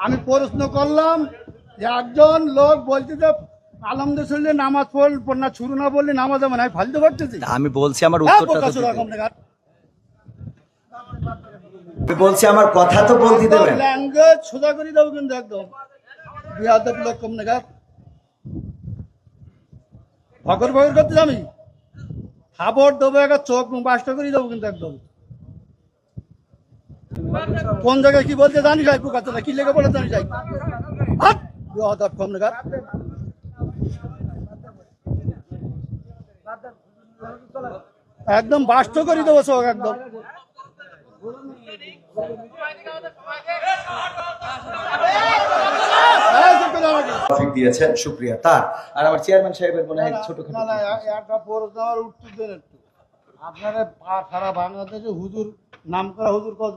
আমি প্রশ্ন করলাম যে একজন লোক বলছে যে আলমদের শরীরে নামাজ পড়ল না শুরু না বললে নামাজ হবে না আমি ফালতে পারতেছি আমি বলছি আমার হ্যাঁ, উত্তরটা তো দিতে। আমি বলছি আমার কথা তো বলতে দেবেন। ল্যাঙ্গুয়েজ সোজা করে দেবো কিন্তু একদম। লোক কম দেখা ভগর ভগর করতে আমি। খাবার দেবো একটা চোখ মুখ বাসটা করে দেবো কিন্তু একদম। কোন জায়গায় কি বলতে জানি যাই পোকাতে কি লেগে বলে জানি যাই কম দেখা একদম বাস্ত করে দেবো চোখ একদম। দিয়েছেন তার। আর আমার চেয়ারম্যান সাহেবের মনে হয় না না আপনারা সারা বাংলাদেশে হুজুর নাম করা হুজুর কত?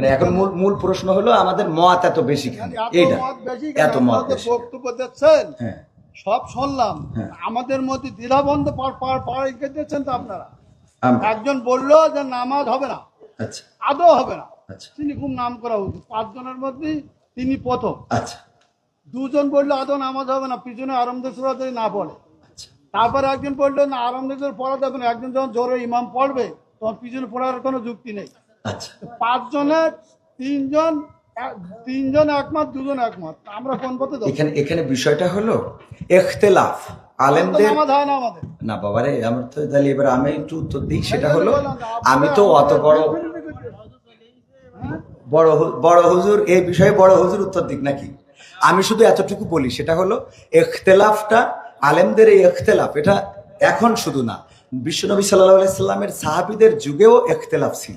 মানে এখন মূল মূল প্রশ্ন হলো আমাদের মত এত বেশি কেন? এত মত বক্তব্য দিচ্ছেন। হ্যাঁ। সব শুনলাম। হ্যাঁ। আমাদের মধ্যে দ্বিধাবন্ধ দিচ্ছেন তো আপনারা। একজন বলল যে নামাজ হবে না। আচ্ছা। আদৌ হবে না। আচ্ছা। তিনি খুব নাম করা উচিত। পাঁচজনের মধ্যে তিনি প্রথম। আচ্ছা। দুজন বলল আদৌ নামাজ হবে না? পিছনে আরামদের যদি না পড়ে। আচ্ছা। তারপরে একজন বলল না আরামদের পড়া যাবে না। একজন যখন জোরে ইমাম পড়বে তখন পিছনে পড়ার কোনো যুক্তি নেই। আচ্ছা। পাঁচজনের তিনজন তিনজন একমত দুজন একমত। আমরা কোন পথে এখানে এখানে বিষয়টা হলো এখতেলাফ। আলেমদের না বাবারে আমার তো তাহলে এবার আমি একটু উত্তর দিই সেটা হলো আমি তো অত বড় বড় বড় হুজুর এই বিষয়ে বড় হুজুর উত্তর দিক নাকি? আমি শুধু এতটুকু বলি সেটা হলো এখতেলাফটা আলেমদের এই এখতেলাফ এটা এখন শুধু না। বিশ্বনবী সাল্লাহ সাল্লামের সাহাবিদের যুগেও এখতেলাফ ছিল।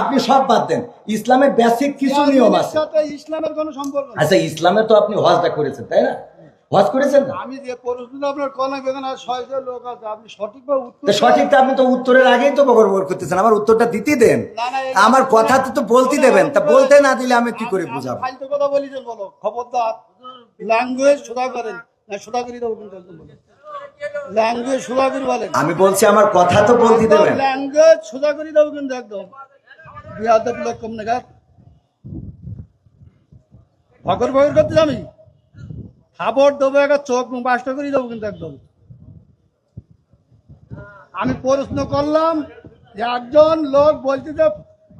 আপনি সব বাদ দেন। ইসলামের বেসিক কিছু নিয়ম আছে। ইসলামের কোনো সম্পর্ক আচ্ছা ইসলামের তো আপনি হজটা করেছেন তাই না? হজ করেছেন না? আমি যে আপনার লোক আছে আপনি সঠিকভাবে উত্তর সঠিকটা আপনি তো উত্তরের আগেই তো বগর করতেছেন আমার উত্তরটা দিতে দেন। আমার কথা তো তো বলতে দেবেন তা বলতে না দিলে আমি কি করে বুঝাবো? ফালতু কথা বলি বলো খবরদার। ল্যাঙ্গুয়েজ সোজা করেন। না সোজা করে দেবো। ল্যাঙ্গুয়েজ সোজা করে বলেন। আমি বলছি আমার কথা তো বলতে দেবেন। ল্যাঙ্গুয়েজ সোজা করে দেবো কিন্তু একদম। বিহাদব লোক কম দেখা ভগর ভগর করতে আমি খাবার দেবো একটা চোখ মুখ বাসটা করে দেবো কিন্তু একদম। আমি প্রশ্ন করলাম যে একজন লোক বলছে যে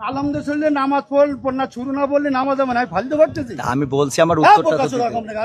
আলমদের শরীরে নামাজ পড়ল না শুরু না বললে নামাজ হবে না ফালতে পারতেছি আমি বলছি আমার হ্যাঁ, উত্তরটা তো প্রকাশ দিতে রকম দেখা।